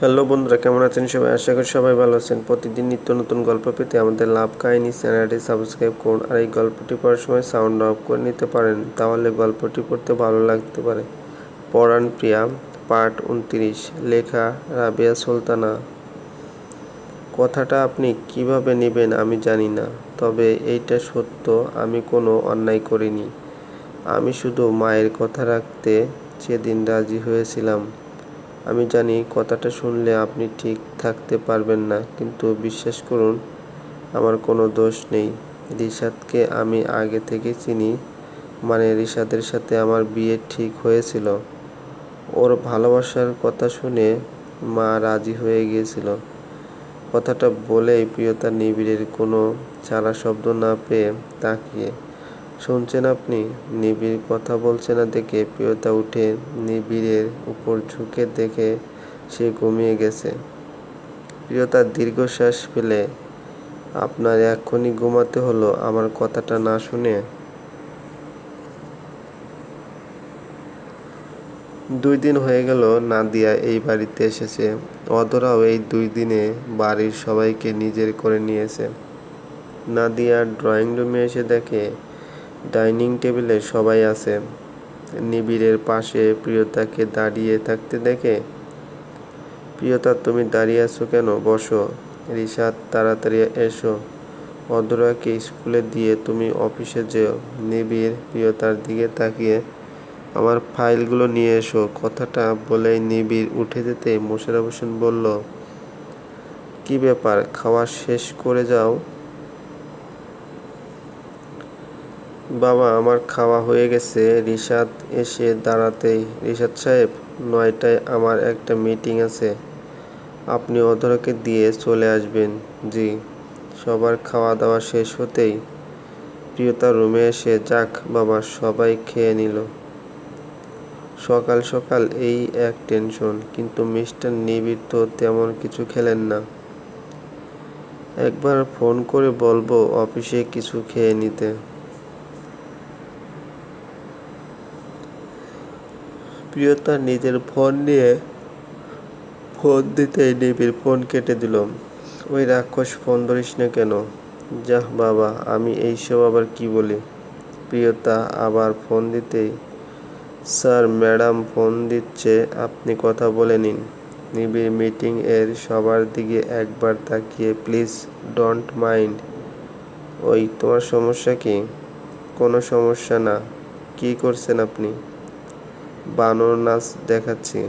Hello বন্ধুরা, কেমন আছেন সবাই? আশা করি সবাই ভালো আছেন। প্রতিদিন নিত্য নতুন গল্প পেতে আমাদের লাভ কাহিনী, চ্যানেলটি সাবস্ক্রাইব করুন আর এই গল্পটি পড়ার সময় সাউন্ড অফ করে নিতে পারেন। তাহলে গল্পটি পড়তে ভালো লাগতে পারে। পরাণ প্রিয়া পার্ট উনত্রিশ, লেখা রাবিয়া সুলতানা। কথাটা আপনি কীভাবে নেবেন আমি জানি না, তবে এইটা সত্য, আমি কোনো অন্যায় করিনি। আমি শুধু মায়ের কথা রাখতে সেদিন রাজি হয়েছিলাম। আমি জানি কথাটা শুনলে আপনি ঠিক থাকতে পারবেন না, কিন্তু বিশ্বাস করুন, আমার কোনো দোষ নেই। রিশাদকে আমি আগে থেকে চিনি মানে রিশাদের সাথে আমার বিয়ে ঠিক হয়েছিল। ওর ভালোবাসার কথা শুনে মা রাজি হয়ে গিয়েছিল। কথাটা বলেই প্রিয়তা নিবিড়ের কোনো সারা শব্দ না পেয়ে তাকিয়ে শুনছেন আপনি? নিবিড় কথা বলছে না দেখে প্রিয়তা উঠে নিবিড়ের উপর ঝুঁকে দেখে সে ঘুমিয়ে গেছে। প্রিয়তা দীর্ঘশ্বাস ফেলে, আপনার এক্ষুনি ঘুমাতে হলো, আমার কথাটা না শুনে? দুই দিন হয়ে গেল, নাদিয়া এই বাড়িতে এসেছে। অধরাও এই দুই দিনে বাড়ির সবাইকে নিজের করে নিয়েছে। নাদিয়া ড্রয়িং রুমে এসে দেখে ডাইনিং টেবিলে সবাই আছে। নিবিড়ের পাশে প্রিয়তাকে দাঁড়িয়ে থাকতে দেখে, প্রিয়তা, তুমি দাঁড়িয়ে আছো কেন? বসো। রিশাদ তাড়াতাড়ি এসো। অধরাকে স্কুলে দিয়ে তুমি অফিসে যেও। নিবিড় প্রিয়তার দিকে তাকিয়ে, আমার ফাইলগুলো নিয়ে এসো। কথাটা বলে নিবিড় উঠে যেতে মোশারফ হোসেন বলল, কি ব্যাপার? খাওয়া শেষ করে যাও? বাবা, আমার খাওয়া হয়ে গেছে। রিশাদ এসে দাঁড়াতেই, রিশাদ সাহেব, নয়টায় আমার একটা মিটিং আছে। আপনি অধরকে দিয়ে চলে আসবেন। জি। সবার খাওয়া দাওয়া শেষ হতেই প্রিয়তা রুমে এসে, যাক বাবা, সবাই খেয়ে নিল। সকাল সকাল এই এক টেনশন, কিন্তু মিস্টার নিবিড় তো তেমন কিছু খেলেন না। একবার ফোন করে বলব অফিসে কিছু খেয়ে নিতে। প্রিয়তা নিজের ফোন নিয়ে ফোন দিতেই নিবিড় ফোন কেটে দিল। ওই রাক্ষস ফোন ধরিস না কেন? যাহ বাবা, আমি এইসব আবার কি বলি? প্রিয়তা, আবার ফোন দিতেই? স্যার, ম্যাডাম ফোন দিচ্ছে, আপনি কথা বলে নিন। নিবিড় মিটিং এর সবার দিকে একবার তাকিয়ে, প্লিজ ডোন্ট মাইন্ড। ওই, তোমার সমস্যা কি? কোনো সমস্যা না। কি করছেন আপনি? বানর নাচ দেখাচ্ছি।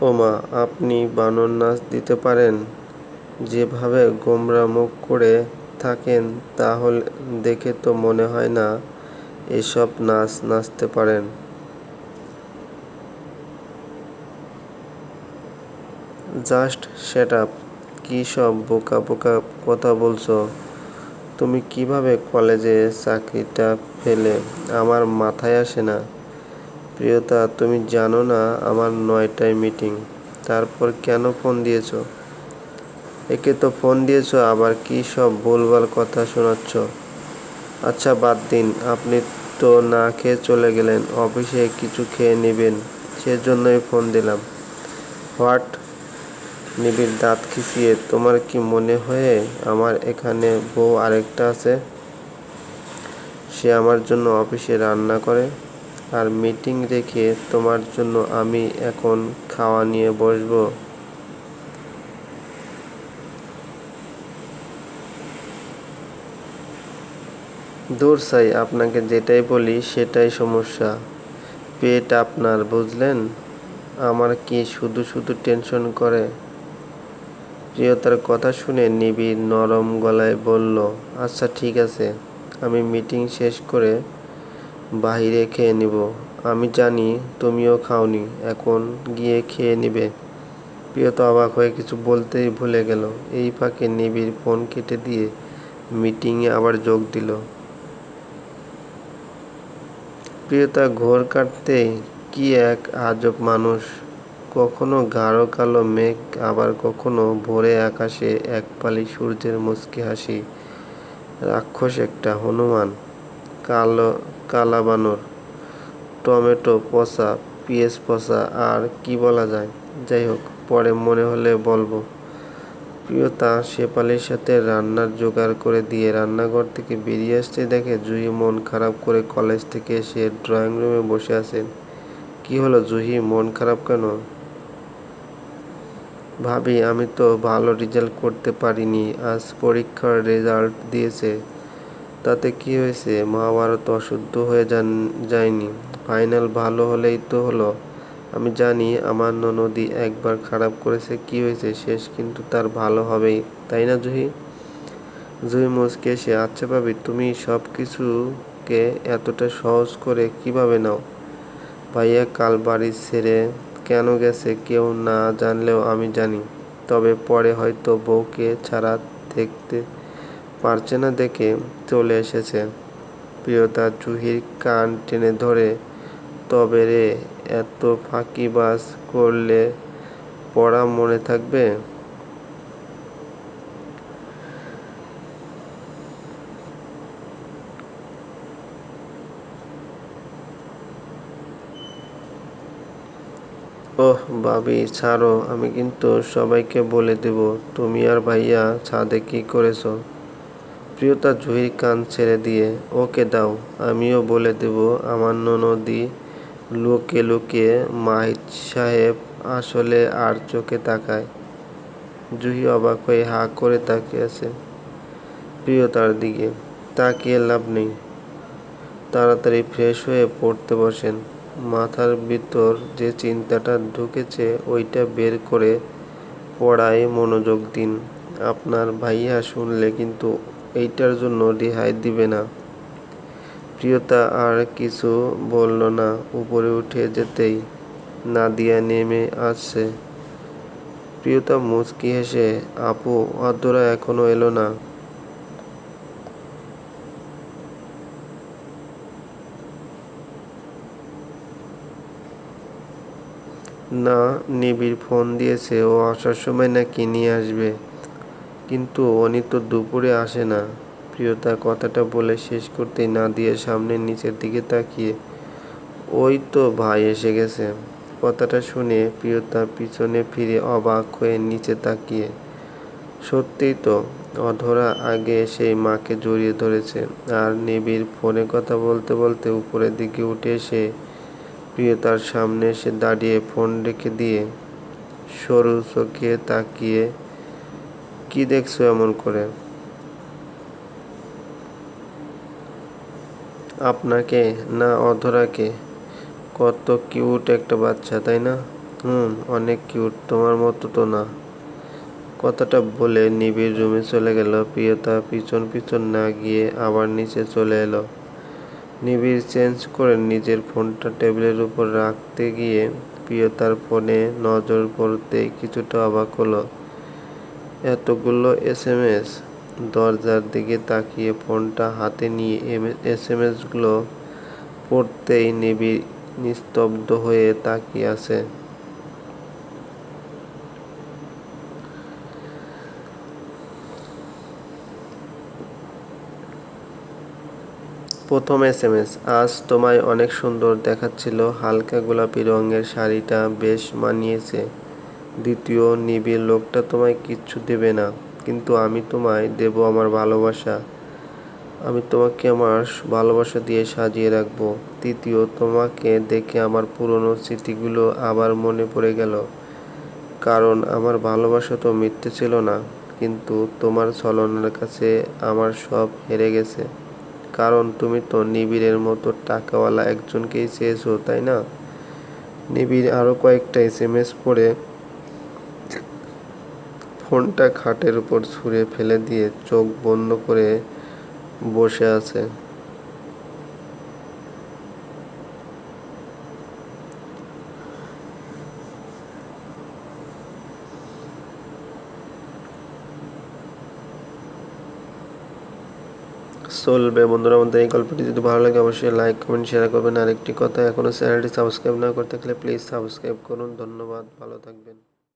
ওমা, আপনি বানর নাচ দিতে পারেন? যেভাবে গোমরা মুখ করে থাকেন, তাহলে দেখে তো মনে হয় না এসব নাচ নাচতে পারেন। জাস্ট সেট আপ, কী সব বোকা বোকা কথা বলছো? তুমি কীভাবে কলেজে চাকরিটা পেলে? আমার মাথায় আসে না। প্রিয়তা, তুমি জানো না আমার নয়টায় মিটিং। তারপর কেন ফোন দিয়েছ? একে তো ফোন দিয়েছ, আবার কী সব ভুলভাল কথা শোনাচ্ছ? আচ্ছা বাদ দিন। আপনি তো না খেয়ে চলে গেলেন, অফিসে কিছু খেয়ে নেবেন, সেজন্যই ফোন দিলাম। হোয়াট? নিবিড় দাঁত খিচিয়ে, তোমার কি মনে হয়ে আমার এখানে বউ আরেকটা আছে? সে আমার জন্য অফিসে রান্না করে আর মিটিং রেখে তোমার জন্য আমি এখন খাওয়া নিয়ে বসবো। দূর সাই, আপনাকে যেটাই বলি সেটাই সমস্যা। পেট আপনার, বুঝলেন? আমার কি শুধু শুধু টেনশন করে? প্রিয়তার কথা শুনে নিবিড় নরম গলায় বলল আচ্ছা ঠিক আছে, আমি মিটিং শেষ করে বাহিরে খেয়ে নিব। আমি জানি তুমিও খাওনি, এখন গিয়ে খেয়ে নিবে। প্রিয়তা অবাক হয়ে কিছু বলতেই ভুলে গেল। এই ফাঁকে নিবিড় ফোন কেটে দিয়ে মিটিংয়ে আবার যোগ দিল। প্রিয়তা ঘোর কাটতেই কি এক আজব মানুষ কখনো গাঢ় কালো মেঘ, আবার কখনো ভোরে আকাশে এক পালি সূর্যের মুচকি হাসি। রাক্ষস একটা, হনুমান, কালো কালা বানর টমেটো পচা পিএস পচা, আর কি বলা যায়? যাই হোক, পরে মনে হলে বলব। প্রিয়তা শেপালির সাথে রান্নার জোগাড় করে দিয়ে রান্নাঘর থেকে বেরিয়ে আসতে দেখে জুহি মন খারাপ করে কলেজ থেকে এসে ড্রয়িং রুমে বসে আছেন। কি হলো জুহি, মন খারাপ কেন? ভাবি, আমি তো ভালো রেজাল্ট করতে পারিনি। আজ পরীক্ষার রেজাল্ট দিয়েছে। তাতে কি হয়েছে? মহাভারত অশুদ্ধ হয়ে যান, যায়নি। ফাইনাল ভালো হলেই তো হলো। আমি জানি আমার নদী একবার খারাপ করেছে, কি হয়েছে? শেষ কিন্তু তার ভালো হবেই, তাই না জুহি? জুহি মুসকে এসে আচ্ছা ভাবি, তুমি সব কিছুকে এতটা সহজ করে কীভাবে নাও? ভাইয়া, কাল বাড়ি ছেড়ে কেন গেছে কেউ না জানলেও আমি জানি, তবে পরে হয়তো বউকে ছাড়া দেখতে পারছে না দেখে চলে এসেছে। প্রিয়তা জুহির কান টেনে ধরে, তবে রে, এত ফাঁকিবাজ করলে পড়া মনে থাকবে? ওহ, ভাবি, ছাড়ো, আমি কিন্তু সবাইকে বলে দেব, তুমি আর ভাইয়া ছাদে কি করেছ? প্রিয়তা জুহির কান ছেড়ে দিয়ে, ওকে দাও, আমিও বলে দেব, আমার ননদি লুকে লুকিয়ে মাহিদ সাহেব আসলে আর চোখে তাকায়। জুহি অবাক হয়ে হা করে তাকিয়ে আছে প্রিয়তার দিকে। তাকিয়ে লাভ নেই। তাড়াতাড়ি ফ্রেশ হয়ে পড়তে বসেন। মাথার ভিতর যে চিন্তাটা ঢুকেছে, ওইটা বের করে পড়ায় মনোযোগ দিন। আপনার ভাইয়া শুনলে কিন্তু এইটার জন্য রেহাই দিবে না। প্রিয়তা আর কিছু বলল না, উপরে উঠে যেতেই নাদিয়া নেমে আসছে। প্রিয়তা মুচকি হেসে, আপু, অধরা এখনও এলো না। না নিবিড় ফোন দিয়েছে, ও আসার সময় নাকি নিয়ে আসবে। কিন্তু উনি তো দুপুরে আসে না। প্রিয়তা কথাটা বলে শেষ করতেই না দিয়ে সামনে নিচের দিকে তাকিয়ে, ওই তো ভাই এসে গেছে। কথাটা শুনে প্রিয়তা পিছনে ফিরে অবাক হয়ে নিচে তাকিয়ে, সত্যিই তো, অধরা আগে সেই মাকে জড়িয়ে ধরেছে। আর নিবিড় ফোনে কথা বলতে বলতে উপরের দিকে উঠে এসে প্রিয়তার সামনে এসে দাঁড়িয়ে ফোন রেখে দিয়ে সরু চোখে তাকিয়ে, কি দেখছ এমন করে? আপনাকে না অধরাকে? কত কিউট একটা বাচ্চা, তাই না? হুম, অনেক কিউট, তোমার মতো তো না। কথাটা বলে নিবিড় রুমে চলে গেল। প্রিয়তা পিছন পিছন না গিয়ে আবার নিচে চলে এলো। নিবিড় চেঞ্জ করে নিজের ফোনটা টেবিলের উপর রাখতে গিয়ে প্রিয়তার ফোনে নজর পড়তেই কিছুটা অবাক হলো। এতগুলো এস এম এস দরজার দিকে তাকিয়ে ফোনটা হাতে নিয়ে এস এম এসগুলো পড়তেই নিবিড় নিস্তব্ধ হয়ে তাকিয়ে আছে। প্রথম এস এম এস আজ তোমায় অনেক সুন্দর দেখাচ্ছিল। হালকা গোলাপি রঙের শাড়িটা বেশ মানিয়েছে। দ্বিতীয় নিবিড় লোকটা তোমায় কিচ্ছু দেবে না, কিন্তু আমি তোমায় দেব আমার ভালোবাসা। আমি তোমাকে আমার ভালোবাসা দিয়ে সাজিয়ে রাখব। তৃতীয়, তোমাকে দেখে আমার পুরনো স্মৃতিগুলো আবার মনে পড়ে গেল। কারণ আমার ভালোবাসা তো মিথ্যে ছিল না, কিন্তু তোমার ছলনার কাছে আমার সব হেরে গেছে। কারণ তুমি তো নিবিড়ের মতো টাকাওয়ালা একজনকেই চেয়েছো, তাই না? নিবিড় আরও কয়েকটা এস এম এস পড়ে ফোনটা খাটের উপর ছুঁড়ে ফেলে দিয়ে চোখ বন্ধ করে বসে আছে। চলবে বন্ধুরা, আমাদের এই গল্পটি যদি ভালো লাগে, অবশ্যই লাইক কমেন্ট শেয়ার করবেন। আরেকটি কথা এখনও চ্যানেলটি সাবস্ক্রাইব না করতে থাকলে প্লিজ সাবস্ক্রাইব করুন। ধন্যবাদ, ভালো থাকবেন।